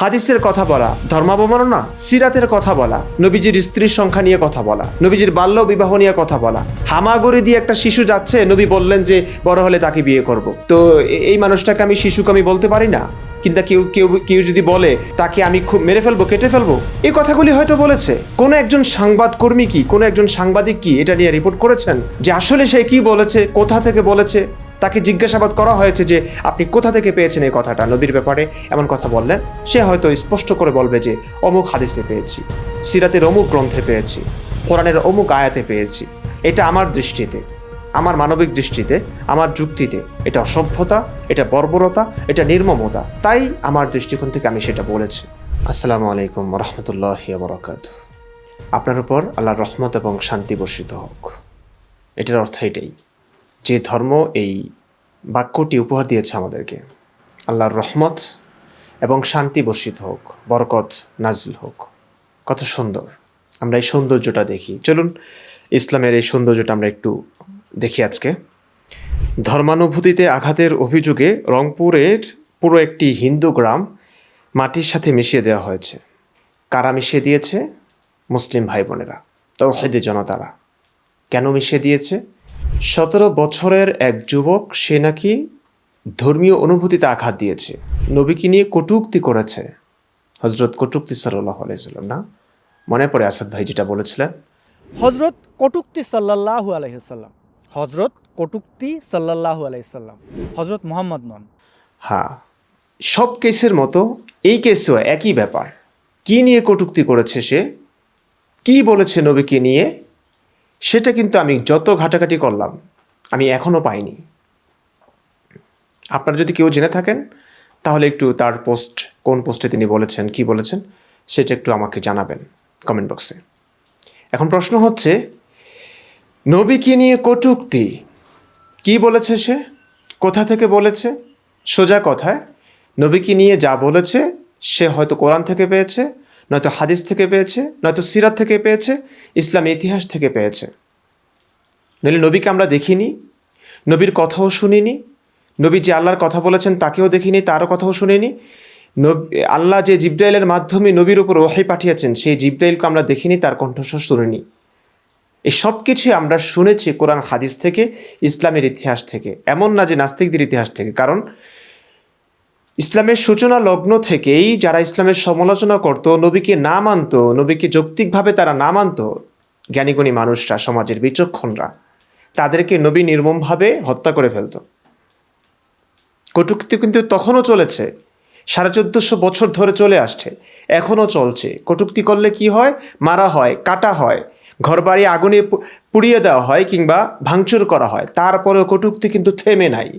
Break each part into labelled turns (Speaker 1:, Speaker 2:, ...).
Speaker 1: হাদিসের কথা বলা, ধর্মাবমাননা, সিরাতের কথা বলা, নবীজির স্ত্রীর সংখ্যা নিয়ে কথা বলা, নবীজির বাল্য বিবাহ নিয়ে কথা বলা। হামাগুড়ি দিয়ে একটা শিশু যাচ্ছে, নবী বললেন যে, বড় হলে তাকে বিয়ে করব। তো এই মানুষটাকে আমি শিশুকে আমি বলতে পারি না? কিন্তু কেউ কেউ কেউ যদি বলে, তাকে আমি খুব মেরে ফেলব, কেটে ফেলব? এই কথাগুলি হয়তো বলেছে। কোনো একজন সংবাদ কর্মী কি, কোনো একজন সাংবাদিক কি এটা নিয়ে রিপোর্ট করেছেন? যে আসলে সে কি বলেছে, কোথা থেকে বলেছে? তাকে জিজ্ঞাসাবাদ করা হয়েছে যে আপনি কোথা থেকে পেয়েছেন এই কথাটা। নবীর ব্যাপারে এমন কথা বললেন। সে হয়তো স্পষ্ট করে বলবে যে, অমুক হাদিসে পেয়েছি। সিরাতের অমুক গ্রন্থে পেয়েছি। কোরআনের অমুক আয়াতে পেয়েছি। এটা আমার দৃষ্টিতে, আমার মানবিক দৃষ্টিতে, আমার যুক্তিতে। এটা অসভ্যতা, এটা বর্বরতা, এটা নির্মমতা। তাই আমার দৃষ্টিকোণ থেকে আমি সেটা বলেছি। আসসালামু আলাইকুম রহমতুল্লাহ বরকাত আপনার উপর আল্লাহর রহমত এবং শান্তি বর্ষিত হোক। এটার অর্থ এটাই। যে ধর্ম এই বাক্যটি উপহার দিয়েছে আমাদেরকে। আল্লাহর রহমত এবং শান্তি বর্ষিত হোক, বরকত নাজিল হোক। কত সুন্দর। আমরা এই সৌন্দর্যটা দেখি। চলুন, ইসলামের এই সৌন্দর্যটা আমরা একটু দেখি আজকে। ধর্মানুভূতিতে আঘাতের অভিযোগে রংপুরের পুরো একটি হিন্দু গ্রাম মাটির সাথে মিশিয়ে দেওয়া হয়েছে। কারা মিশিয়ে দিয়েছে? মুসলিম ভাই বোনেরা, তৌহিদে জনতারা। কেন মিশিয়ে দিয়েছে? সতেরো বছরের এক যুবক সে নাকি ধর্মীয় অনুভূতিতে আঘাত দিয়েছে। নবীকে নিয়ে কটূক্তি করেছে। হজরত কটূক্তি সাল্লাহ আলাইসাল্লাম না? মনে পড়ে আসাদ ভাই যেটা বলেছিলেন।
Speaker 2: হজরত কটুক্তি সাল্লাল্লাহু আলাইসাল্লাম হজরত কটুক্তি সাল্লাল্লাহু আলাইসাল্লাম হজরত মোহাম্মদ নন।
Speaker 1: হ্যাঁ সব কেসের মতো এই কেসেও একই ব্যাপার। কি নিয়ে কটূক্তি করেছে সে? কি বলেছে নবীকে নিয়ে? সেটা কিন্তু আমি যত ঘাটাঘাটি করলাম, আমি এখনও পাইনি। আপনারা যদি কেউ জেনে থাকেন, তাহলে একটু তার পোস্ট, কোন পোস্টে তিনি বলেছেন, কি বলেছেন, সেটা একটু আমাকে জানাবেন কমেন্ট বক্সে। এখন প্রশ্ন হচ্ছে, নবীকে নিয়ে কটুক্তি, কি বলেছে সে? কোথা থেকে বলেছে? সোজা কথায়, নবীকে নিয়ে যা বলেছে, সে হয়তো কোরআন থেকে পেয়েছে নয়তো হাদিস থেকে পেয়েছে, নয়তো সিরাত থেকে পেয়েছে, ইসলাম ইতিহাস থেকে পেয়েছে। নইলে নবীকে আমরা দেখিনি, নবীর কথাও শুনিনি, নবী যে আল্লাহর কথা বলেছেন তাকেও দেখিনি, তারও কথাও শুনিনি। আল্লাহ যে জিব্রাইলের মাধ্যমে নবীর উপর ওহাই পাঠিয়েছেন, সেই জিব্রাইলকে আমরা দেখিনি, তার কণ্ঠস্বর শুনিনি। এই সব কিছুই আমরা শুনেছি কোরআন হাদিস থেকে, ইসলামের ইতিহাস থেকে, এমন না যে নাস্তিকদের ইতিহাস থেকে। কারণ ইসলামের সূচনা লগ্ন থেকেই যারা ইসলামের সমালোচনা করত, নবীকে না মানত, নবীকে যৌক্তিকভাবে তারা না মানত, জ্ঞানীগুণী মানুষরা, সমাজের বিচক্ষণরা, তাদেরকে নবী নির্মমভাবে হত্যা করে ফেলত। কটুক্তি কিন্তু তখনও চলেছে, সাড়ে চোদ্দশো বছর ধরে চলে আসছে, এখনও চলছে। কটুক্তি করলে কি হয়? মারা হয়, কাটা হয়, ঘরবাড়ি আগুনে পুড়িয়ে দেওয়া হয় কিংবা ভাঙচুর করা হয়, তারপরেও কটুক্তি কিন্তু থেমে নাই।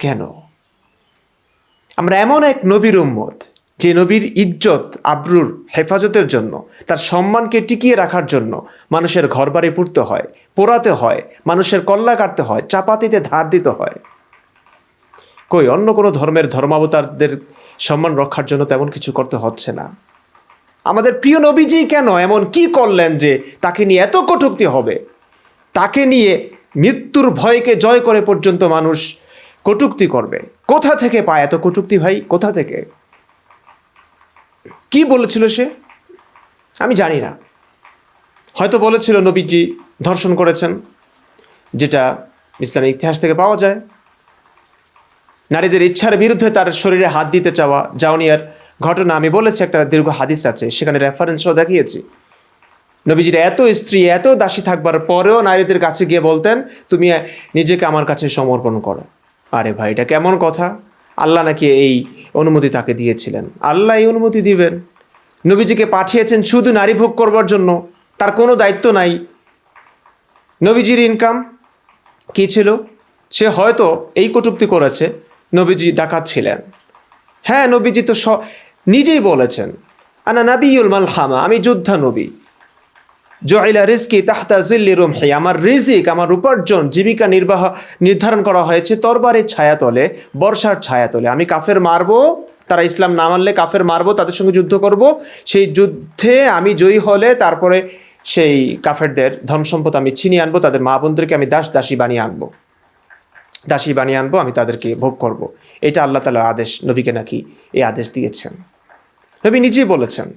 Speaker 1: কেন? আমরা এমন এক নবীর উম্মত, যে নবীর ইজ্জত, আব্রুর হেফাজতের জন্য, তার সম্মানকে টিকিয়ে রাখার জন্য মানুষের ঘরবাড়ি পুড়তে হয়, পোড়াতে হয়, মানুষের কল্লা কাটতে হয়, চাপাতিতে ধার দিতে হয়। কই, অন্য কোনো ধর্মের ধর্মাবতারদের সম্মান রক্ষার জন্য তেমন কিছু করতে হচ্ছে না। আমাদের প্রিয় নবীজি কেন এমন কি করলেন যে তাকে নিয়ে এত কটুক্তি হবে? তাকে নিয়ে মৃত্যুর ভয়কে জয় করে পর্যন্ত মানুষ কটূক্তি করবে। কোথা থেকে পায় এত কটূক্তি ভাই? কোথা থেকে? কি বলেছিল সে? আমি জানি না। হয়তো বলেছিল নবীজি ধর্ষণ করেছেন, যেটা ইসলামিক ইতিহাস থেকে পাওয়া যায়। নারীদের ইচ্ছার বিরুদ্ধে তার শরীরে হাত দিতে চাওয়া জাউনিয়ার ঘটনা আমি বলেছি, একটা দীর্ঘ হাদিস আছে, সেখানে রেফারেন্সও দেখিয়েছি। নবীজির এত স্ত্রী, এত দাসী থাকবার পরেও নারীদের কাছে গিয়ে বলতেন, তুমি নিজেকে আমার কাছে সমর্পণ করো। আরে ভাই, এটা কেমন কথা? আল্লাহ নাকি এই অনুমতি তাকে দিয়েছিলেন। আল্লাহ এই অনুমতি দিবেন। নবীজিকে পাঠিয়েছেন শুধু নারী ভোগ করবার জন্য, তার কোনো দায়িত্ব নাই। নবীজির ইনকাম কী ছিল? সে হয়তো এই কটূক্তি করেছে, নবীজি ডাকাত ছিলেন। হ্যাঁ নবীজি তো নিজেই বলেছেন, আনা নাবিউল মালহামা আমি যোদ্ধা নবী। জয়লা রিস্কি তাহতা জিল্লি রুমহি। আমার রিজিক, আমার উপার্জন, জীবিকা নির্বাহ, নির্ধারণ করা হয়েছে তরবারের ছায়াতলে, বর্ষার ছায়াতলে। আমি কাফের মারবো, তারা ইসলাম না মানলে কাফের মারবো, তাদের সঙ্গে যুদ্ধ করব। সেই যুদ্ধে আমি জয়ী হলে তারপরে সেই কাফেরদের ধন সম্পদ আমি ছিনিয়ে আনব, তাদের মা বোনদেরকে আমি দাস দাসী বানিয়ে আনব। দাসী বানিয়ে আনব, আমি তাদেরকে ভোগ করব। এটা আল্লাহ তালার আদেশ, নবীকে নাকি এই আদেশ দিয়েছেন। নবী নিজেই বলেছেন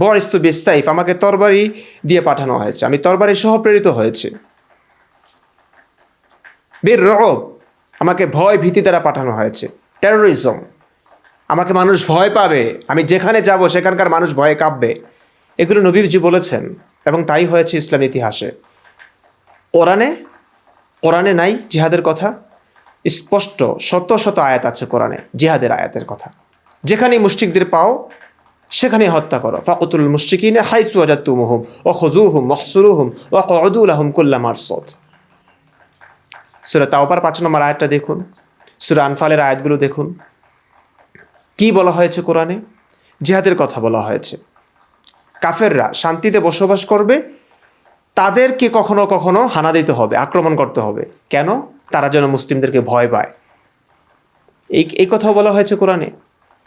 Speaker 1: বয়স্তু বিস্তাইফ, আমাকে তরবারি দিয়ে পাঠানো হয়েছে। আমি তরবারি সহ প্রেরিত হয়েছে। বীর রব আমাকে ভয় ভীতি দ্বারা পাঠানো হয়েছে। টেরোরিজম আমাকে মানুষ ভয় পাবে। আমি যেখানে যাব, সেখানকার মানুষ ভয়ে কাঁপবে। এগুলো নবীজি বলেছেন এবং তাই হয়েছে ইসলাম ইতিহাসে। কোরআনে কোরআনে নাই জিহাদের কথা। স্পষ্ট শত শত আয়াত আছে কোরআনে, জিহাদের আয়াতের কথা। যেখানেই মুষ্টিকদের পাও সেখানে হত্যা করো। ফাকুতুল মুশরিকিনে হাইসু আজাতুমুহুম ও খজুহুম মহসুরুহুম ও কদুল আহম কুল্লা মারসদ। সুরা তাওপার পাঁচ নম্বর আয়াতটা দেখুন। সুরা আনফালের আয়াতগুলো দেখুন। কি বলা হয়েছে কোরআনে? জিহাদের কথা বলা হয়েছে। কাফেররা শান্তিতে বসবাস করবে, তাদেরকে কখনো কখনো হানা দিতে হবে, আক্রমণ করতে হবে। কেন? তারা যেন মুসলিমদেরকে ভয় পায়। এই এই কথা বলা হয়েছে কোরআনে।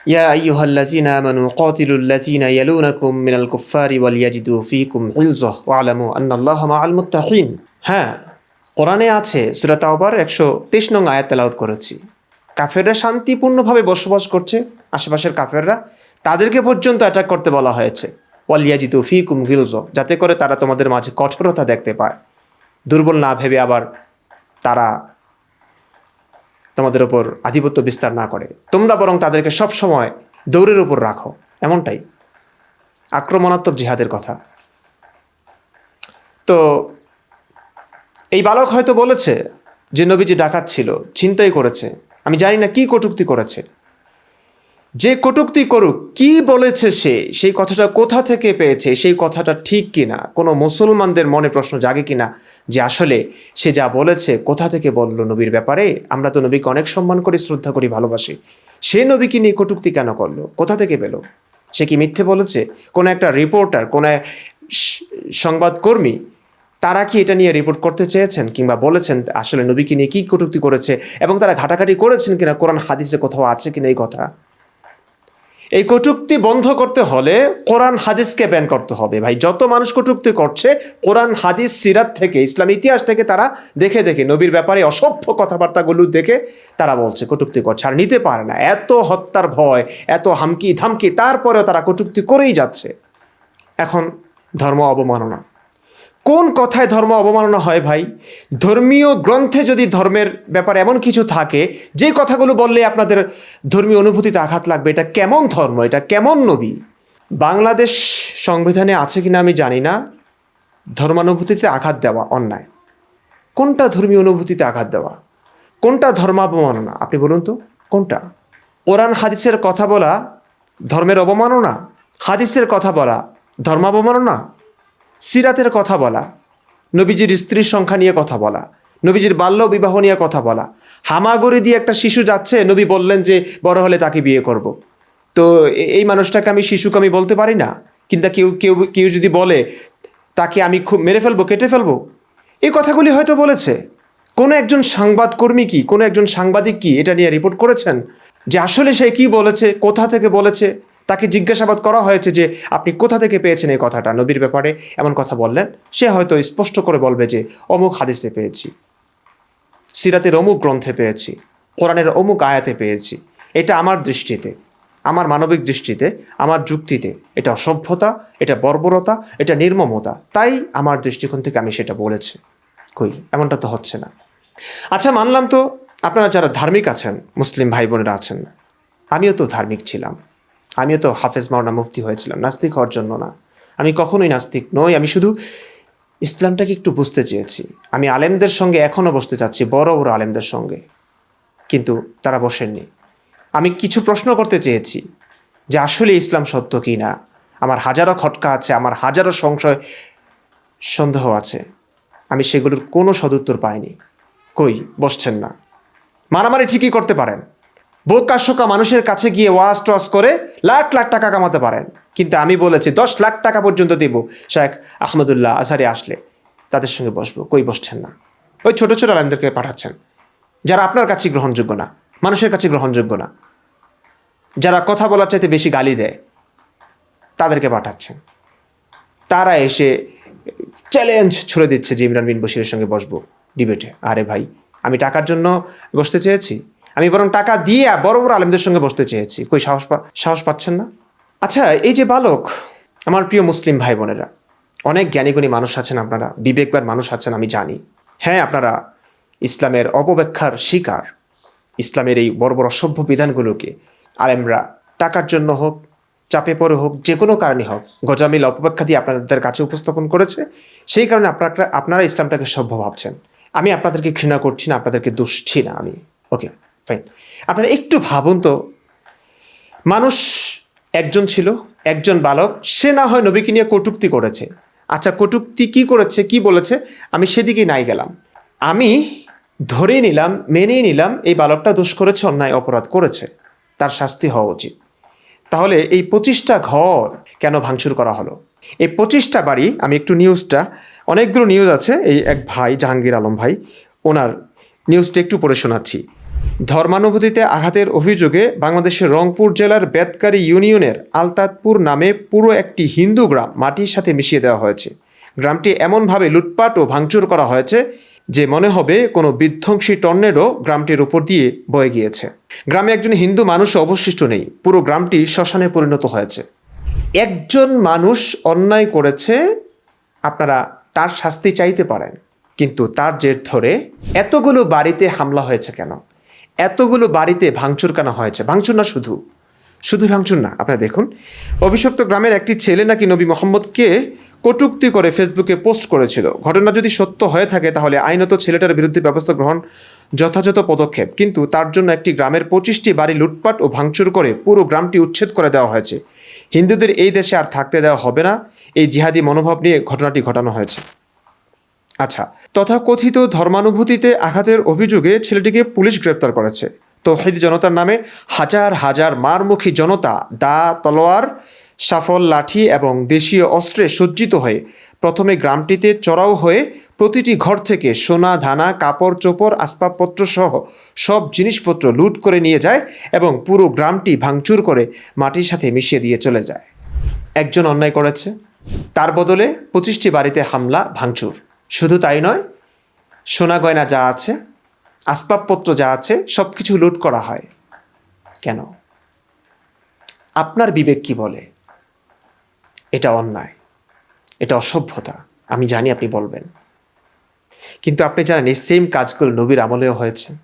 Speaker 1: ইয়া আইয়ুহাল্লাযীনা আমানু কাতিলুল্লাযীনা ইয়ালুনাকুম মিনাল কুফফারি ওয়াল ইয়াজিদু ফীকুম গিলযাহ ওয়ালামু আন্নাল্লাহা মাআল মুত্তাকিন হ্যাঁ কোরআনে আছে সূরা তাওবার 123 নং আয়াত তেলাওয়াত করেছি। কাফেররা শান্তিপূর্ণভাবে বসবাস করছে। আশেপাশের কাফেররা তাদেরকে পর্যন্ত অ্যাটাক করতে বলা হয়েছে। ওয়ালিয়াজিদু ফিকুম গিলজ, যাতে করে তারা তোমাদের মাঝে কঠোরতা দেখতে পায়। দুর্বল না ভেবে আবার তারা তোমাদের ওপর আধিপত্য বিস্তার না করে। তোমরা বরং তাদেরকে সব সময় দৌড়ের উপর রাখো। এমনটাই আক্রমণাত্মক জিহাদের কথা। তো এই বালক হয়তো বলেছে যে নবীজি ডাকাত ছিল চিন্তাই করেছে। আমি জানি না কি কটুক্তি করেছে। যে কটুক্তি করুক, কি বলেছে সে? সেই কথাটা কোথা থেকে পেয়েছে? সেই কথাটা ঠিক কিনা? কোনো মুসলমানদের মনে প্রশ্ন জাগে কিনা যে আসলে সে যা বলেছে, কোথা থেকে বলল নবীর ব্যাপারে? আমরা তো নবীকে অনেক সম্মান করি, শ্রদ্ধা করি, ভালোবাসি। সে নবীকে নিয়ে কটুক্তি কেন করল? কোথা থেকে পেল? সে কি মিথ্যে বলেছে? কোনো একটা রিপোর্টার, কোনো সংবাদকর্মী, তারা কি এটা নিয়ে রিপোর্ট করতে চেয়েছেন কিংবা বলেছেন আসলে নবীকে নিয়ে কী কটূক্তি করেছে এবং তারা ঘাটাঘাটি করেছেন কিনা? কোরআন, হাদিসে কোথাও আছে কিনা এই কথা? এই কটুক্তি বন্ধ করতে হলে কোরআন হাদিসকে ব্যান করতে হবে। ভাই, যত মানুষ কটুক্তি করছে, কোরআন, হাদিস, সিরাত থেকে, ইসলাম ইতিহাস থেকে তারা দেখে দেখে, নবীর ব্যাপারে অসভ্য কথাবার্তাগুলো দেখে তারা বলছে কটুক্তি করছে। আর নিতে পারে না। এত হত্যার ভয়, এত হামকি ধামকি তারপরেও তারা কটুক্তি করেই যাচ্ছে। এখন ধর্ম অবমাননা। কোন কথায় ধর্ম অবমাননা হয় ভাই? ধর্মীয় গ্রন্থে যদি ধর্মের ব্যাপারে এমন কিছু থাকে, যে কথাগুলো বললে আপনাদের ধর্মীয় অনুভূতিতে আঘাত লাগবে, এটা কেমন ধর্ম? এটা কেমন নবী? বাংলাদেশ সংবিধানে আছে কিনা আমি জানি না। ধর্মানুভূতিতে আঘাত দেওয়া, অন্যায়। কোনটা ধর্মীয় অনুভূতিতে আঘাত দেওয়া? কোনটা ধর্মাবমাননা? আপনি বলুন তো, কোনটা? কোরআন হাদিসের কথা বলা ধর্মের অবমাননা? হাদিসের কথা বলা ধর্মাবমাননা? সিরাতের কথা বলা, নবীজির স্ত্রীর সংখ্যা নিয়ে কথা বলা, নবীজির বাল্য বিবাহ নিয়ে কথা বলা। হামাগুড়ি দিয়ে একটা শিশু যাচ্ছে, নবী বললেন যে, বড় হলে তাকে বিয়ে করব। তো এই মানুষটাকে আমি শিশুকে আমি বলতে পারি না কিন্তু কেউ কেউ কেউ যদি বলে, তাকে আমি খুব মেরে ফেলব, কেটে ফেলব? এই কথাগুলি হয়তো বলেছে। কোনো একজন সংবাদকর্মী কি, কোনো একজন সাংবাদিক কি এটা নিয়ে রিপোর্ট করেছেন? যে আসলে সে কি বলেছে, কোথা থেকে বলেছে? তাকে জিজ্ঞাসাবাদ করা হয়েছে যে আপনি কোথা থেকে পেয়েছেন এই কথাটা? নবীর ব্যাপারে এমন কথা বললেন। সে হয়তো স্পষ্ট করে বলবে যে, অমুক হাদিসে পেয়েছি। সিরাতের অমুক গ্রন্থে পেয়েছি। কোরআনের অমুক আয়াতে পেয়েছি। এটা আমার দৃষ্টিতে, আমার মানবিক দৃষ্টিতে, আমার যুক্তিতে এটা অসভ্যতা, এটা বর্বরতা, এটা নির্মমতা। তাই আমার দৃষ্টিকোণ থেকে আমি সেটা বলেছি। কই? এমনটা তো হচ্ছে না। আচ্ছা মানলাম তো আপনারা যারা ধার্মিক আছেন, মুসলিম ভাই বোনেরা আছেন, আমিও তো ধার্মিক ছিলাম। আমিও তো হাফেজ মাওনা মুফতি হয়েছিলাম, নাস্তিক হওয়ার জন্য না। আমি কখনোই নাস্তিক নই, আমি শুধু ইসলামটাকে একটু বুঝতে চেয়েছি। আমি আলেমদের সঙ্গে এখনও বসতে চাচ্ছি, বড় বড় আলেমদের সঙ্গে। কিন্তু তারা বসেননি। আমি কিছু প্রশ্ন করতে চেয়েছি যে আসলে ইসলাম সত্য কি না? আমার হাজারো খটকা আছে, আমার হাজারো সংশয়, সন্দেহ আছে। আমি সেগুলোর কোনো সদুত্তর পাইনি। কই, বসছেন না। মারামারি ঠিকই করতে পারেন। বোকাশোকা মানুষের কাছে গিয়ে ওয়াজ টোয়াজ করে লাখ লাখ টাকা কামাতে পারেন। কিন্তু আমি বলেছি, দশ লাখ টাকা পর্যন্ত দেব। শেখ আহমদুল্লাহ আসারে আসলে তাদের সঙ্গে বসবো, কই বসছেন না? ওই ছোট ছোট আলেমদেরকে পাঠাচ্ছেন। যারা আপনার কাছে গ্রহণযোগ্য না, মানুষের কাছে গ্রহণযোগ্য না, যারা কথা বলার চাইতে বেশি গালি দেয়, তাদেরকে পাঠাচ্ছেন। তারা এসে চ্যালেঞ্জ ছুড়ে দিচ্ছে যে ইমরান বিন বশিরের সঙ্গে বসবো। ডিবেটে আরে ভাই, আমি টাকার জন্য বসতে চেয়েছি। আমি বরং টাকা দিয়ে বড় বড় আলেমদের সঙ্গে বসতে চেয়েছি। কই, সাহস সাহস পাচ্ছেন না? আচ্ছা এই যে বালক, আমার প্রিয় মুসলিম ভাই বোনেরা অনেক জ্ঞানীগুণী মানুষ আছেন আপনারা বিবেকবার মানুষ আছেন, আমি জানি। হ্যাঁ আপনারা ইসলামের অপব্যাখ্যার শিকার। ইসলামের এই বড় বড় অসভ্য বিধানগুলোকে আলেমরা টাকার জন্য হোক, চাপে পড়ে হোক, যে কোনো কারণে হোক, গজামিল অপব্যাখ্যা দিয়ে আপনাদের কাছে উপস্থাপন করেছে, সেই কারণে আপনারা আপনারা ইসলামটাকে সভ্য ভাবছেন। আমি আপনাদেরকে ঘৃণা করছি না, আপনাদেরকে দুষছি না আমি। ওকে। ফাইন আপনারা একটু ভাবুন তো, মানুষ একজন ছিল, একজন বালক, সে না হয় নবীকে নিয়ে কটুক্তি করেছে। আচ্ছা কটুক্তি কি করেছে, কি বলেছে? আমি সেদিকেই নাই গেলাম। আমি ধরেই নিলাম, মেনেই নিলাম, এই বালকটা দোষ করেছে, অন্যায়, অপরাধ করেছে। তার শাস্তি হওয়া উচিত। তাহলে এই পঁচিশটা ঘর কেন ভাঙচুর করা হলো? এই পঁচিশটা বাড়ি, আমি একটু নিউজটা, অনেকগুলো নিউজ আছে, এই এক ভাই, জাহাঙ্গীর আলম ভাই, ওনার নিউজটা একটু পড়ে শোনাচ্ছি। ধর্মানুভূতিতে আঘাতের অভিযোগে বাংলাদেশের রংপুর জেলার বেতকারী ইউনিয়নের আলতাদপুর নামে পুরো একটি হিন্দু গ্রাম মাটির সাথে মিশিয়ে দেওয়া হয়েছে। গ্রামটি এমনভাবে লুটপাট ও ভাঙচুর করা হয়েছে যে মনে হবে কোনো বিধ্বংসী টর্নেডো গ্রামটির উপর দিয়ে বয়ে গিয়েছে। গ্রামে একজন হিন্দু মানুষ অবশিষ্ট নেই, পুরো গ্রামটি শ্মশানে পরিণত হয়েছে। একজন মানুষ অন্যায় করেছে, আপনারা তার শাস্তি চাইতে পারেন, কিন্তু তার জের ধরে এতগুলো বাড়িতে হামলা হয়েছে কেন? এতগুলো বাড়িতে ভাঙচুর কানা হয়েছে? ভাঙচুর না শুধু? শুধু ভাঙচুর না, আপনারা দেখুন। অভিশপ্ত গ্রামের একটি ছেলে নাকি নবী মোহাম্মদকে কটূক্তি করে ফেসবুকে পোস্ট করেছিল। ঘটনা যদি সত্য হয়ে থাকে, তাহলে আইনত ছেলেটার বিরুদ্ধে ব্যবস্থা গ্রহণ যথাযথ পদক্ষেপ। কিন্তু তার জন্য একটি গ্রামের পঁচিশটি বাড়ি লুটপাট ও ভাঙচুর করে পুরো গ্রামটি উচ্ছেদ করে দেওয়া হয়েছে। হিন্দুদের এই দেশে আর থাকতে দেওয়া হবে না। এই জিহাদি মনোভাব নিয়ে ঘটনাটি ঘটানো হয়েছে। আচ্ছা তথাকথিত ধর্মানুভূতিতে আঘাতের অভিযোগে ছেলেটিকে পুলিশ গ্রেপ্তার করেছে। তৌহিদ জনতার নামে হাজার হাজার মারমুখী জনতা, দা, তলোয়ার, সাফল, লাঠি এবং দেশীয় অস্ত্রে সজ্জিত হয়ে প্রথমে গ্রামটিতে চড়াও হয়ে প্রতিটি ঘর থেকে সোনা ধানা কাপড়, চোপড়, আসবাবপত্র সহ সব জিনিসপত্র লুট করে নিয়ে যায় এবং পুরো গ্রামটি ভাঙচুর করে মাটির সাথে মিশিয়ে দিয়ে চলে যায়। একজন অন্যায় করেছে। তার বদলে পঁচিশটি বাড়িতে হামলা, ভাঙচুর। শুধু তাই নয়, সোনা গয়না যা আছে, আসবাবপত্র যা আছে সব কিছু লুট করা হয়। কেন? আপনার বিবেক কি বলে? এটা অন্যায়। এটা অসভ্যতা। আমি জানি আপনি বলবেন। কিন্তু আপনি জানেন, এই সেম কাজগুলো নবীর আমলেও হয়েছে।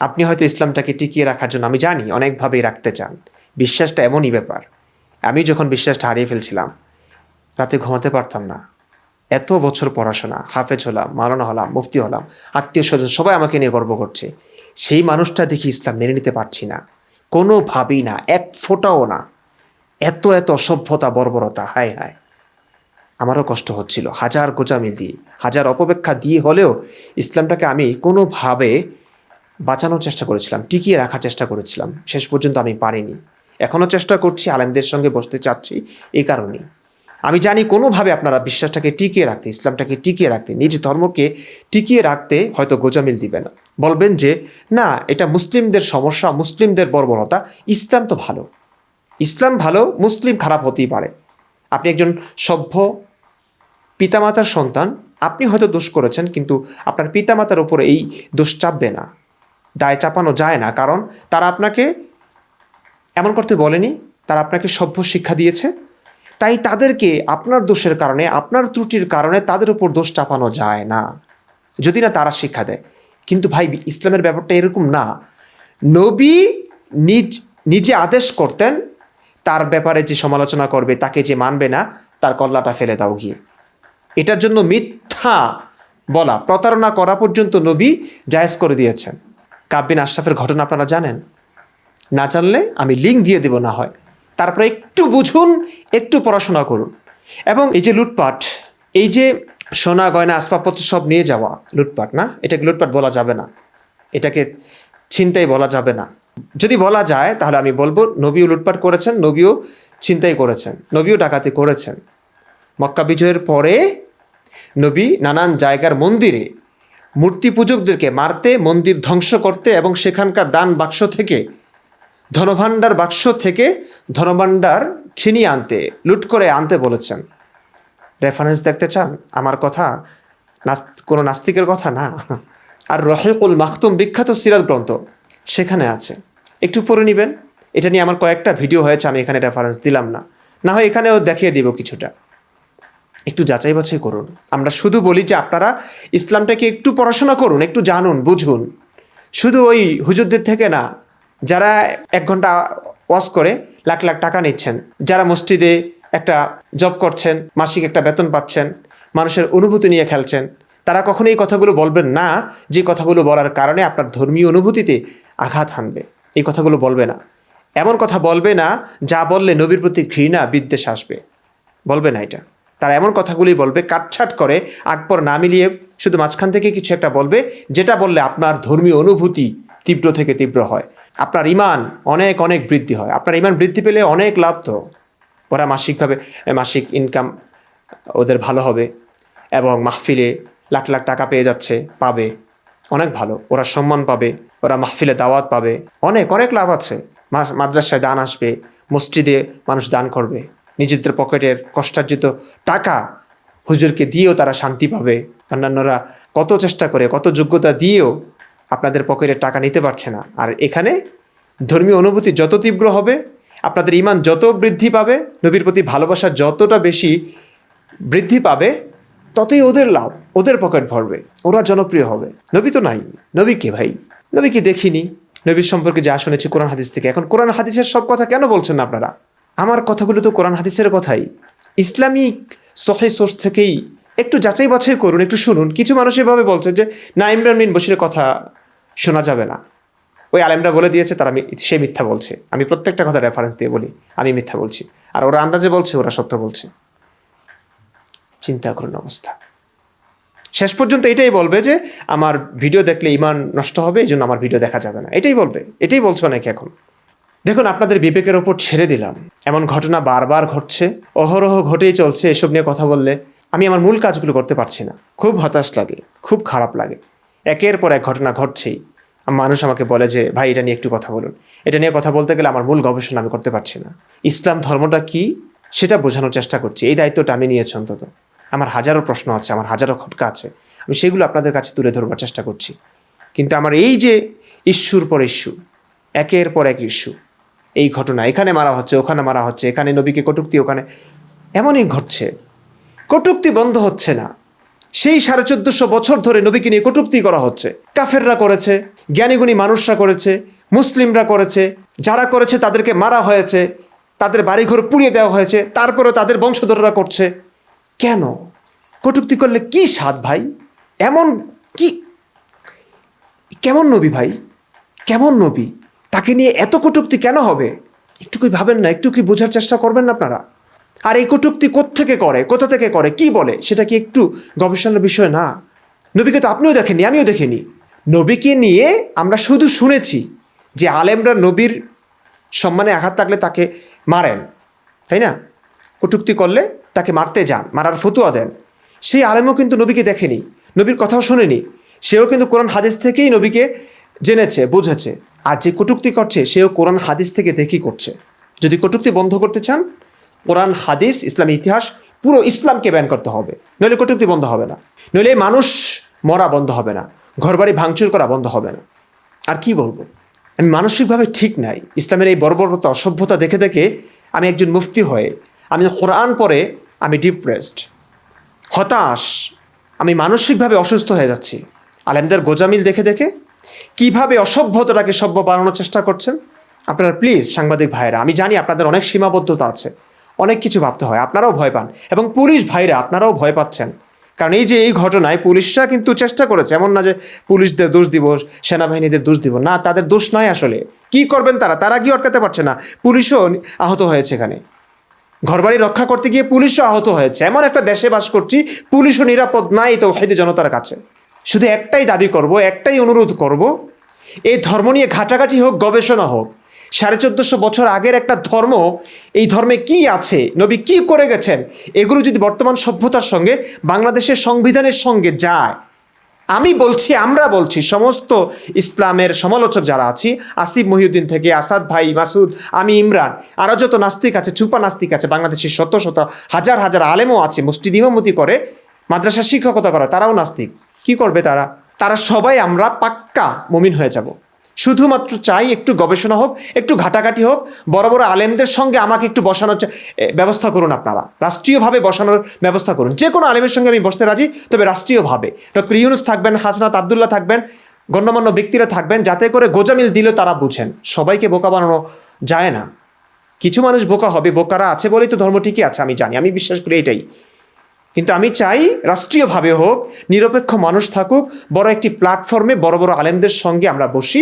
Speaker 1: আপনি হয়তো ইসলামটাকে টিকিয়ে রাখার জন্য, আমি জানি, অনেকভাবেই রাখতে চান। বিশ্বাসটা এমনই ব্যাপার। আমি যখন বিশ্বাসটা হারিয়ে ফেলছিলাম, রাতে ঘুমাতে পারতাম না। এত বছর পড়াশোনা, হাফেজ হলাম মারানো হলাম, মুফতি হলাম, আত্মীয় স্বজন সবাই আমাকে নিয়ে গর্ব করছে। সেই মানুষটা দেখি ইসলাম মেনে নিতে পারছি না। কোনোভাবেই না, এক ফোঁটাও না। এত এত অসভ্যতা, বর্বরতা, হায় হায়। আমারও কষ্ট হচ্ছিল, হাজার গোজামিল দিয়ে, হাজার অপব্যাখ্যা দিয়ে হলেও ইসলামটাকে আমি কোনোভাবে বাঁচানোর চেষ্টা করেছিলাম, টিকিয়ে রাখার চেষ্টা করেছিলাম। শেষ পর্যন্ত আমি পারিনি। এখনও চেষ্টা করছি, আলেমদের সঙ্গে বসতে চাচ্ছি, এই কারণেই। আমি জানি কোনোভাবে আপনারা বিশ্বাসটাকে টিকিয়ে রাখতে, ইসলামটাকে টিকিয়ে রাখতে, নিজ ধর্মকে টিকিয়ে রাখতে হয়তো গোজামিল দিবে না। বলবেন যে, না, এটা মুসলিমদের সমস্যা, মুসলিমদের বর্বরতা। ইসলাম তো ভালো। ইসলাম ভালো, মুসলিম খারাপ হতেই পারে। আপনি একজন সভ্য পিতামাতার সন্তান, আপনি হয়তো দোষ করেছেন, কিন্তু আপনার পিতামাতার উপরে এই দোষ চাপবে না। দায় চাপানো যায় না, কারণ তারা আপনাকে এমন করতে বলেনি, তারা আপনাকে সভ্য শিক্ষা দিয়েছে। তাই তাদেরকে আপনার দোষের কারণে, আপনার ত্রুটির কারণে তাদের উপর দোষ চাপানো যায় না। যদি না তারা শিক্ষা দেয়। কিন্তু ভাই, ইসলামের ব্যাপারটা এরকম না। নবী নিজ, নিজে আদেশ করতেন, তার ব্যাপারে যে সমালোচনা করবে, তাকে যে মানবে না, তার কল্লাটা ফেলে দাও গিয়ে। এটার জন্য মিথ্যা বলা, প্রতারণা করা পর্যন্ত নবী জায়েজ করে দিয়েছেন। কাব্বিন আশরাফের ঘটনা আপনারা জানেন? না জানলে আমি লিঙ্ক দিয়ে দেব না হয়। তারপরে একটু বুঝুন, একটু পড়াশোনা করুন। এবং এই যে লুটপাট, এই যে সোনা, গয়না, আসবাবপত্র সব নিয়ে যাওয়া লুটপাট না? এটাকে লুটপাট বলা যাবে না। এটাকে ছিনতাই বলা যাবে না। যদি বলা যায়, তাহলে আমি বলব, নবীও লুটপাট করেছেন, নবীও ছিনতাই করেছেন, নবীও ডাকাতি করেছেন। মক্কা বিজয়ের পরে নবী নানান জায়গার মন্দিরে মূর্তি পূজকদেরকে মারতে, মন্দির ধ্বংস করতে এবং সেখানকার দান বাক্স থেকে ধনভাণ্ডার বাক্স থেকে ধনভাণ্ডার ছিনিয়ে আনতে, লুট করে আনতে বলেছেন। রেফারেন্স দেখতে চান? আমার কথা কোনো নাস্তিকের কথা না। আর রহেকুল মাখতুম বিখ্যাত সিরাত গ্রন্থ সেখানে আছে। একটু পড়ে নেবেন। এটা নিয়ে আমার কয়েকটা ভিডিও হয়েছে, আমি এখানে রেফারেন্স দিলাম না। না হয় এখানেও দেখিয়ে দিব কিছুটা। একটু যাচাই বাছাই করুন। আমরা শুধু বলি যে আপনারা ইসলামটাকে একটু পড়াশোনা করুন, একটু জানুন, বুঝুন। শুধু ওই হুজুরদের থেকে না যারা এক ঘণ্টা ওয়াশ করে লাখ লাখ টাকা নিচ্ছেন, যারা মসজিদে একটা জব করছেন, মাসিক একটা বেতন পাচ্ছেন, মানুষের অনুভূতি নিয়ে খেলছেন, তারা কখনো এই কথাগুলো বলবেন না যে কথাগুলো বলার কারণে আপনার ধর্মীয় অনুভূতিতে আঘাত হানবে। এই কথাগুলো বলবে না। এমন কথা বলবে না যা বললে নবীর প্রতি ঘৃণা, বিদ্বেষ আসবে। বলবে না এটা। তারা এমন কথাগুলি বলবে, কাটছাট করে আকবর না মিলিয়ে শুধু মাঝখান থেকে কিছু একটা বলবে, যেটা বললে আপনার ধর্মীয় অনুভূতি তীব্র থেকে তীব্র হয়। আপনার ইমান অনেক অনেক বৃদ্ধি হয়। আপনার ইমান বৃদ্ধি পেলে অনেক লাভ তো। ওরা মাসিকভাবে, মাসিক ইনকাম ওদের ভালো হবে এবং মাহফিলে লাখ লাখ টাকা পেয়ে যাচ্ছে, পাবে। অনেক ভালো। ওরা সম্মান পাবে, ওরা মাহফিলে দাওয়াত পাবে। অনেক অনেক লাভ আছে। মাদ্রাসায় দান আসবে, মসজিদে মানুষ দান করবে। নিজেদের পকেটের কষ্টার্জিত টাকা হুজুরকে দিয়েও তারা শান্তি পাবে। অন্যান্যরা কত চেষ্টা করে, কত যোগ্যতা দিয়েও আপনাদের পকেটে টাকা নিতে পারছে না। আর এখানে ধর্মীয় অনুভূতি যত তীব্র হবে, আপনাদের ইমান যত বৃদ্ধি পাবে, নবীর প্রতি ভালোবাসা যতটা বেশি বৃদ্ধি পাবে, ততই ওদের লাভ, ওদের পকেট ভরবে, ওরা জনপ্রিয় হবে। নবী তো নাই, নবী কে ভাই? নবীকে দেখিনি? নবীর সম্পর্কে যা শুনেছি কোরআন হাদিস থেকে। এখন কোরআন হাদিসের সব কথা কেন বলছেন আপনারা? আমার কথাগুলো তো কোরআন হাদিসের কথাই। ইসলামিক সহে সোর্স থেকেই একটু যাচাই বাছাই করুন, একটু শুনুন। কিছু মানুষ এভাবে বলছে যে, না, ইমরান বিন বসিরের কথা শোনা যাবে না। ওই আলেমরা বলে দিয়েছে, তারা সে মিথ্যা বলছে। আমি প্রত্যেকটা কথা রেফারেন্স দিয়ে বলি, আমি মিথ্যা বলছি। আর ওরা আন্দাজে বলছে, ওরা সত্য বলছে। চিন্তা করুন অবস্থা। শেষ পর্যন্ত এটাই বলবে যে, আমার ভিডিও দেখলে ইমান নষ্ট হবে এই জন্য আমার ভিডিও দেখা যাবে না। এটাই বলবে, এটাই বলছে অনেকে এখন। দেখুন, আপনাদের বিবেকের ওপর ছেড়ে দিলাম। এমন ঘটনা বারবার ঘটছে, অহরহ ঘটেই চলছে, এসব নিয়ে কথা বললে আমি আমার মূল কাজগুলো করতে পারছি না। খুব হতাশ লাগে, খুব খারাপ লাগে। একের পর এক ঘটনা ঘটছেই। মানুষ আমাকে বলে যে, ভাই, এটা নিয়ে একটু কথা বলুন। এটা নিয়ে কথা বলতে গেলে আমার মূল গবেষণা আমি করতে পারছি না। ইসলাম ধর্মটা কি? সেটা বোঝানোর চেষ্টা করছি। এই দায়িত্বটা আমি নিয়েছি অন্তত। আমার হাজারো প্রশ্ন আছে, আমার হাজারো খটকা আছে। আমি সেগুলো আপনাদের কাছে তুলে ধরবার চেষ্টা করছি। কিন্তু আমার এই যে ইস্যুর পর ইস্যু, একের পর এক ইস্যু, এই ঘটনা, এখানে মারা হচ্ছে, ওখানে মারা হচ্ছে, এখানে নবীকে কটুক্তি, ওখানে, এমনই ঘটছে। কটুক্তি বন্ধ হচ্ছে না। সেই সাড়ে চোদ্দশো বছর ধরে নবীকে নিয়ে কটুক্তি করা হচ্ছে। কাফেররা করেছে, জ্ঞানীগুণী মানুষরা করেছে, মুসলিমরা করেছে, যারা করেছে তাদেরকে মারা হয়েছে, তাদের বাড়িঘর পুড়িয়ে দেওয়া হয়েছে, তারপরেও তাদের বংশধররা করছে। কেন? কটুক্তি করলে কি স্বাদ ভাই? এমন কি কেমন নবী ভাই? কেমন নবী? তাকে নিয়ে এত কটুক্তি কেন হবে? একটু কি ভাবেন না? একটু কি বোঝার চেষ্টা করবেন না আপনারা? আর এই কটুক্তি থেকে করে? কোথা থেকে করে? কি বলে? সেটা কি একটু গবেষণার বিষয় না? নবীকে তো আপনিও দেখেননি, আমিও দেখিনি। নবীকে নিয়ে আমরা শুধু শুনেছি যে আলেমরা নবীর সম্মানে আঘাত থাকলে তাকে মারেন, তাই না? কটুক্তি করলে তাকে মারতে যান, মারার ফতুয়া দেন। সেই আলেমও কিন্তু নবীকে দেখেনি, নবীর কথাও শোনেনি। সেও কিন্তু কোরআন হাদিস থেকেই নবীকে জেনেছে, বুঝেছে। আর যে কটুক্তি করছে, সেও কোরআন হাদিস থেকে দেখি করছে। যদি কটুক্তি বন্ধ করতে চান কোরআন, হাদিস, ইসলামী, ইতিহাস, পুরো ইসলামকে ব্যান করতে হবে। নইলে কটুক্তি বন্ধ হবে না। নইলে মানুষ মরা বন্ধ হবে না। ঘরবাড়ি ভাঙচুর করা বন্ধ হবে না। আর কি বলব? আমি মানসিকভাবে ঠিক নাই। ইসলামের এই বর্বরতা, অসভ্যতা দেখে দেখে আমি একজন মুফতি হয়ে, আমি কোরআন পরে আমি ডিপ্রেসড হতাশ, আমি মানসিকভাবে অসুস্থ হয়ে যাচ্ছি। আলেমদের গোজামিল দেখে দেখে কীভাবে অসভ্যতাটাকে সভ্য বানানোর চেষ্টা করছেন? আপনারা প্লিজ সাংবাদিক ভাইরা আমি জানি আপনাদের অনেক সীমাবদ্ধতা আছে। অনেক কিছু ভাবতে হয়, আপনারাও ভয় পান এবং পুলিশ ভাইরা আপনারাও ভয় পাচ্ছেন। কারণ এই যে এই ঘটনায় পুলিশরা কিন্তু চেষ্টা করেছে, এমন না যে পুলিশদের দোষ দিব, সেনাবাহিনীদের দোষ দিব। না, তাদের দোষ নয় আসলে। কি করবেন তারা? তারা কি আটকাতে পারছে না? পুলিশও আহত হয়েছে এখানে। ঘরবাড়ি রক্ষা করতে গিয়ে পুলিশও আহত হয়েছে। এমন একটা দেশে বাস করছি, পুলিশও নিরাপদ নাই তো জনতার কাছে। শুধু একটাই দাবি করব, একটাই অনুরোধ করব, এই ধর্ম নিয়ে ঘাটাঘাটি হোক, গবেষণা হোক সাড়ে চোদ্দশো বছর আগের একটা ধর্ম, এই ধর্মে কি আছে, নবী কি করে গেছেন, এগুলো যদি বর্তমান সভ্যতার সঙ্গে, বাংলাদেশের সংবিধানের সঙ্গে যায়, আমি বলছি, আমরা বলছি, সমস্ত ইসলামের সমালোচক যারা আছি, আসিফ মহিউদ্দিন থেকে, আসাদ ভাই, মাসুদ, আমি ইমরান আরও যত নাস্তিক আছে, চুপা নাস্তিক আছে, বাংলাদেশের শত শত, হাজার হাজার আলেমও আছে, মসজিদ ইমামতি করে মাদ্রাসা শিক্ষকতা করে, তারাও নাস্তিক, কি করবে তারা? তারা সবাই আমরা পাক্কা মমিন হয়ে যাব। শুধুমাত্র চাই একটু গবেষণা হোক, একটু ঘাটাঘাটি হোক, বড় বড় আলেমদের সঙ্গে আমাকে একটু বসানোর ব্যবস্থা করুন আপনারা। রাষ্ট্রীয়ভাবে বসানোর ব্যবস্থা করুন। যে কোনো আলেমের সঙ্গে আমি বসতে রাজি, তবে রাষ্ট্রীয়ভাবে। ডক্টর ইউনুস থাকবেন হাসনাত আবদুল্লাহ থাকবেন, গণ্যমান্য ব্যক্তিরা থাকবেন, যাতে করে গোজামিল দিলেও তারা বুঝেন। সবাইকে বোকা বানানো যায় না। কিছু মানুষ বোকা হবে, বোকারা আছে বলেই তো ধর্ম ঠিকই আছে, আমি জানি। আমি বিশ্বাস করি এটাই। কিন্তু আমি চাই রাষ্ট্রীয়ভাবে হোক, নিরপেক্ষ মানুষ থাকুক, বড় একটি প্ল্যাটফর্মে বড় বড় আলেমদের সঙ্গে আমরা বসি,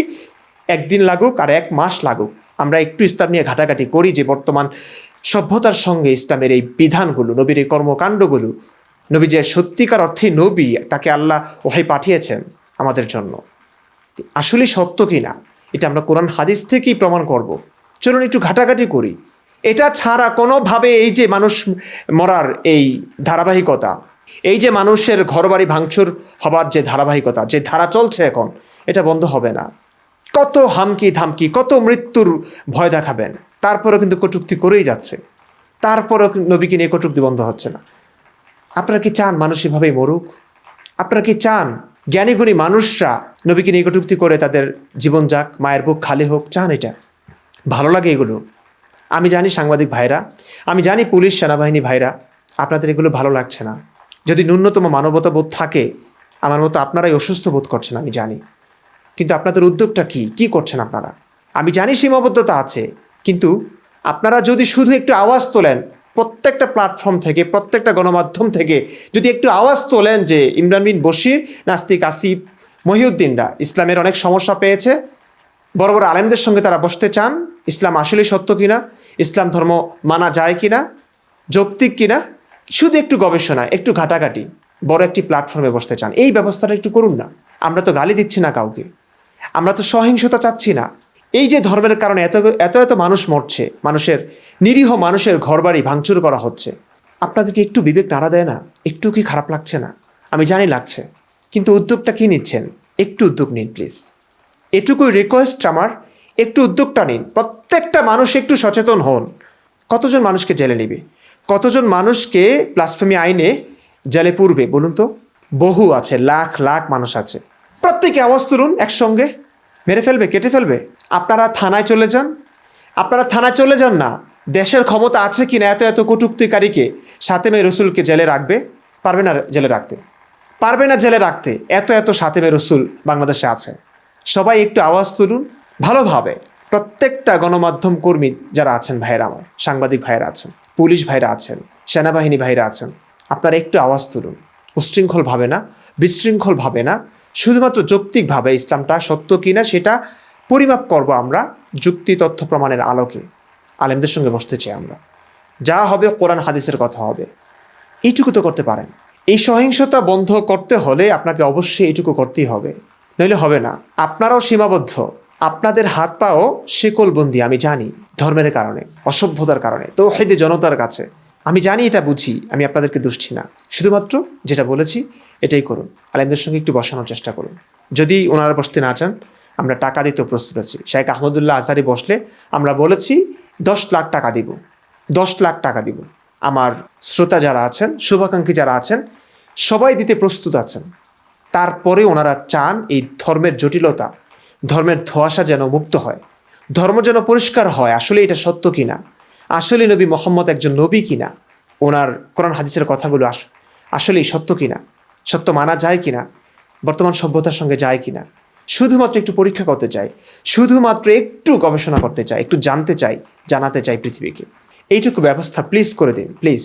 Speaker 1: একদিন লাগুক আর এক মাস লাগুক। আমরা একটু ইসলাম নিয়ে ঘাটাঘাটি করি যে বর্তমান সভ্যতার সঙ্গে ইসলামের এই বিধানগুলো, নবীর এই কর্মকাণ্ডগুলো, নবী যে সত্যিকার অর্থে নবী, তাকে আল্লাহ ওহাই পাঠিয়েছেন আমাদের জন্য। আসলে সত্য কি না? এটা আমরা কোরআন হাদিস থেকেই প্রমাণ করব। চলুন একটু ঘাটাঘাটি করি। এটা ছাড়া কোনোভাবে এই যে মানুষ মরার এই ধারাবাহিকতা, এই যে মানুষের ঘরবাড়ি ভাঙচুর হবার যে ধারাবাহিকতা, যে ধারা চলছে এখন, এটা বন্ধ হবে না। কত হামকি ধামকি, কত মৃত্যুর ভয় দেখাবেন। তারপরেও কিন্তু কটুক্তি করেই যাচ্ছে। তারপরেও নবীকে নিয়ে কটুক্তি বন্ধ হচ্ছে না। আপনারা কি চান মানুষ এভাবেই মরুক? আপনারা কি চান জ্ঞানীগুণী মানুষরা নবীকে নিয়ে কটুক্তি করে তাদের জীবন যাক মায়ের বুক খালি হোক? চান এটা? ভালো লাগে এগুলো। আমি জানি সাংবাদিক ভাইরা, আমি জানি পুলিশ সেনাবাহিনী ভাইরা, আপনাদের এগুলো ভালো লাগছে না। যদি ন্যূনতম মানবতা বোধ থাকে, আমার মতো আপনারাই অসুস্থ বোধ করছেন, আমি জানি। কিন্তু আপনাদের উদ্যোগটা কি? কি করছেন আপনারা? আমি জানি সীমাবদ্ধতা আছে, কিন্তু আপনারা যদি শুধু একটু আওয়াজ তোলেন, প্রত্যেকটা প্ল্যাটফর্ম থেকে, প্রত্যেকটা গণমাধ্যম থেকে, যদি একটু আওয়াজ তোলেন যে ইমরান বিন বশির, নাস্তিক আসিফ, মহিউদ্দিনরা ইসলামের অনেক সমস্যা পেয়েছে, বড় বড় আলেমদের সঙ্গে তারা বসতে চান, ইসলাম আসলে সত্য কিনা ইসলাম ধর্ম মানা যায় কি না যৌক্তিক কিনা, শুধু একটু গবেষণা, একটু ঘাটাঘাটি, বড় একটি প্ল্যাটফর্মে বসতে চান। এই ব্যবস্থাটা একটু করুন না। আমরা তো গালি দিচ্ছি না কাউকে। আমরা তো সহিংসতা চাচ্ছি না। এই যে ধর্মের কারণে এত এত এত মানুষ মরছে, মানুষের, নিরীহ মানুষের ঘরবাড়ি ভাঙচুর করা হচ্ছে, আপনাদেরকে একটু বিবেক নাড়া দেয় না? একটু কি খারাপ লাগছে না? আমি জানি লাগছে। কিন্তু উদ্যোগটা কি নিচ্ছেন? একটু উদ্যোগ নিন প্লিজ এটুকুই রিকোয়েস্ট আমার। একটু উদ্যোগটা নিন। প্রত্যেকটা মানুষ একটু সচেতন হন। কতজন মানুষকে জেলে নেবে? কতজন মানুষকে প্লাসফেমি আইনে জেলে পুরবে বলুন তো? বহু আছে, লাখ লাখ মানুষ আছে। প্রত্যেকে আওয়াজ তুলুন একসঙ্গে। মেরে ফেলবে, কেটে ফেলবে? আপনারা থানায় চলে যান। আপনারা থানায় চলে যান না। দেশের ক্ষমতা আছে কি না এত এত কটুক্তিকারীকে সাথে মেয়ে রসুলকে জেলে রাখবে? পারবে না জেলে রাখতে। পারবে না জেলে রাখতে। এত এত সাথে মেয়ে রসুল বাংলাদেশে আছে। সবাই একটু আওয়াজ তুলুন। ভালোভাবে প্রত্যেকটা গণমাধ্যম কর্মী যারা আছেন, ভাইয়েরা আমার, সাংবাদিক ভাইয়েরা আছেন, পুলিশ ভাইরা আছেন, সেনাবাহিনী ভাইরা আছেন, আপনারা একটু আওয়াজ তুলুন। উশৃঙ্খলভাবে না, বিশৃঙ্খলভাবে না, শুধুমাত্র যৌক্তিকভাবে ইসলামটা সত্য কিনা সেটা পরিমাপ করব আমরা যুক্তি, তথ্য, প্রমাণের আলোকে। আলেমদের সঙ্গে বসতে চাই আমরা। যা হবে কোরআন, হাদিসের কথা হবে। এইটুকু তো করতে পারেন। এই সহিংসতা বন্ধ করতে হলে আপনাকে অবশ্যই এইটুকু করতেই হবে। নইলে হবে না। আপনারাও সীমাবদ্ধ। আপনাদের হাত পাও শিকলবন্দি, আমি জানি, ধর্মের কারণে, অসভ্যতার কারণে তো হেদে জনতার কাছে। আমি জানি এটা বুঝি, আমি আপনাদেরকে দুষছি না। শুধুমাত্র যেটা বলেছি, এটাই করুন। আলেমদের সঙ্গে একটু বসানোর চেষ্টা করুন। যদি ওনারা বসতে না চান, আমরা টাকা দিতেও প্রস্তুত আছি। শেখ আহমদুল্লাহ আজহারি বসলে আমরা বলেছি, দশ লাখ টাকা দিব। দশ লাখ টাকা দিব। আমার শ্রোতা যারা আছেন, শুভাকাঙ্ক্ষী যারা আছেন, সবাই দিতে প্রস্তুত আছেন। তারপরে ওনারা চান এই ধর্মের জটিলতা ধর্মের ধোয়াশা যেন মুক্ত হয়, ধর্ম যেন পরিষ্কার হয়, আসলে এটা সত্য কিনা? আসলে নবী মোহাম্মদ একজন নবী কিনা? ওনার কোরআন হাদিসের কথাগুলো আস, আসলেই সত্য কিনা? সত্য মানা যায় কিনা? বর্তমান সভ্যতার সঙ্গে যায় কিনা? শুধুমাত্র একটু পরীক্ষা করতে চাই, শুধুমাত্র একটু গবেষণা করতে চাই, একটু জানতে চাই, জানাতে চাই পৃথিবীকে। এইটুকু ব্যবস্থা প্লিজ করে দিন প্লিজ